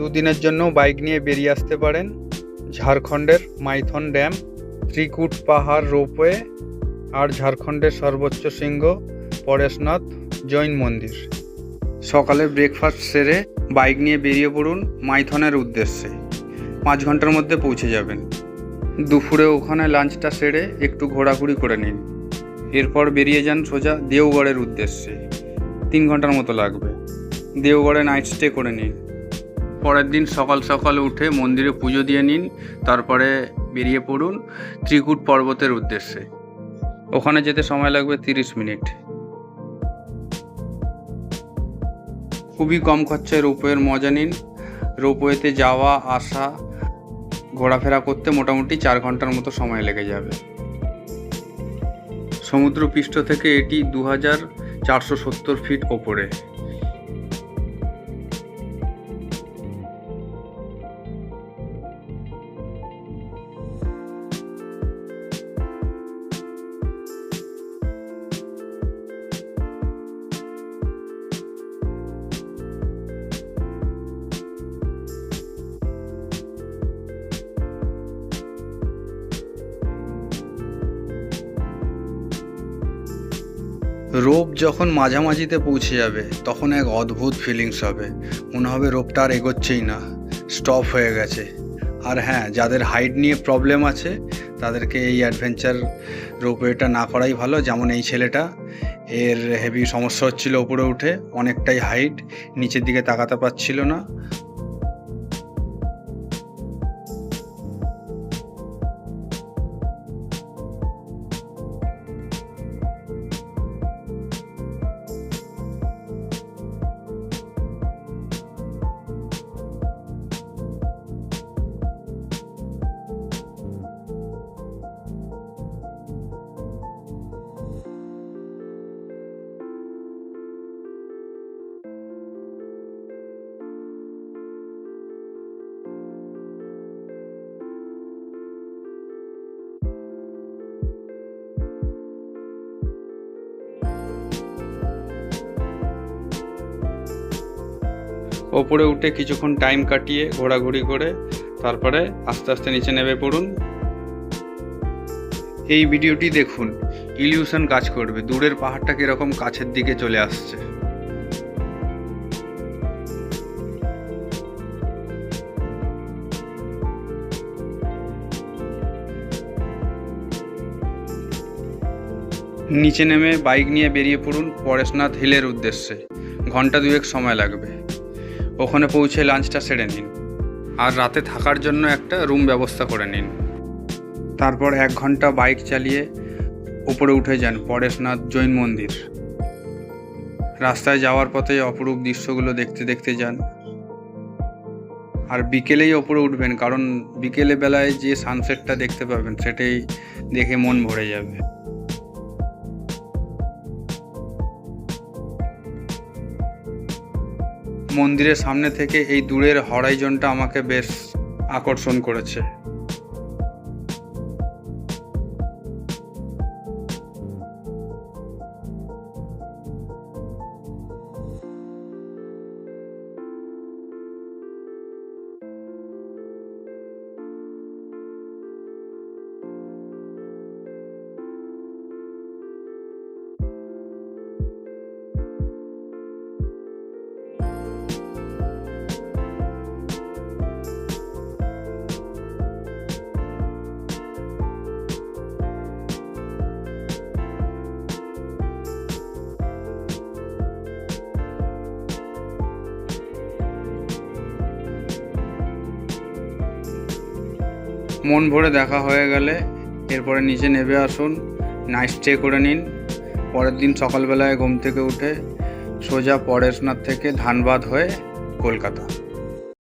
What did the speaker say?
দুদিনের জন্য বাইক নিয়ে বেরিয়ে আসতে পারেন ঝাড়খণ্ডের মাইথন ড্যাম, ত্রিকুট পাহাড় রোপওয়ে আর ঝাড়খণ্ডের সর্বোচ্চ শৃঙ্গ পরেশনাথ জৈন মন্দির। সকালে ব্রেকফাস্ট সেরে বাইক নিয়ে বেরিয়ে পড়ুন মাইথনের উদ্দেশ্যে। পাঁচ ঘণ্টার মধ্যে পৌঁছে যাবেন। দুপুরে ওখানে লাঞ্চটা সেরে একটু ঘোরাঘুরি করে নিন। এরপর বেরিয়ে যান সোজা দেওগড়ের উদ্দেশ্যে। তিন ঘণ্টার মতো লাগবে। দেওগড়ে নাইট স্টে করে নিন। পরের দিন সকাল সকাল উঠে মন্দিরে পুজো দিয়ে নিন, তারপরে বেরিয়ে পড়ুন ত্রিকুট পর্বতের উদ্দেশ্যে। ওখানে যেতে সময় লাগবে তিরিশ মিনিট। খুবই কম খরচায় রোপওয়ের মজা নিন। রোপওয়েতে যাওয়া, আসা, ঘোরাফেরা করতে মোটামুটি চার ঘণ্টার মতো সময় লেগে যাবে। সমুদ্র পৃষ্ঠ থেকে এটি দু হাজার চারশো সত্তর ফিট ওপরে। রোপ যখন মাঝামাঝিতে পৌঁছে যাবে, তখন এক অদ্ভুত ফিলিংস হবে। মনে হবে রোপটা আর এগোচ্ছেই না। স্টপ হয়ে গেছে। আর হ্যাঁ যাদের হাইট নিয়ে প্রবলেম আছে, তাদেরকে এই অ্যাডভেঞ্চার রোপওয়েটা না করাই ভালো। যেমন এই ছেলেটা, এর হেভি সমস্যা হচ্ছিল উপরে উঠে, অনেকটাই হাইট নিচের দিকে তাকাতে পারছিল না। ওপরে উঠে কিছুক্ষণ টাইম কাটিয়ে ঘোরাঘুরি করে তারপরে আস্তে আস্তে নিচে নেমে পড়ুন। এই ভিডিওটি দেখুন ইলিউশন কাজ করবে। দূরের পাহাড়টা কীরকম কাছের দিকে চলে আসছে। নিচে নেমে বাইক নিয়ে বেরিয়ে পড়ুন পরেশনাথ হিলের উদ্দেশ্যে। ঘণ্টা দুয়েক সময় লাগবে। ওখানে পৌঁছে লাঞ্চটা সেরে নিন। আর রাতে থাকার জন্য একটা রুম ব্যবস্থা করে নিন। তারপর এক ঘণ্টা বাইক চালিয়ে উপরে উঠে যান পরেশনাথ জৈন মন্দির। রাস্তায় যাওয়ার পথে অপরূপ দৃশ্যগুলো দেখতে দেখতে যান। আর বিকেলেই ওপরে উঠবেন, কারণ বিকেলে বেলায় যে সানসেটটা দেখতে পাবেন, সেটাই দেখে মন ভরে যাবে। মন্দিরের সামনে থেকে এই দূরের হরাইজনটা আমাকে বেশ আকর্ষণ করেছে। মন ভরে দেখা হয়ে গেলে এরপরে নিচে নেবে আসুন নাইট স্টে করে নিন। পরের দিন সকালবেলায় ঘুম থেকে উঠে সোজা পরেশনাথ থেকে ধানবাদ হয়ে কলকাতা।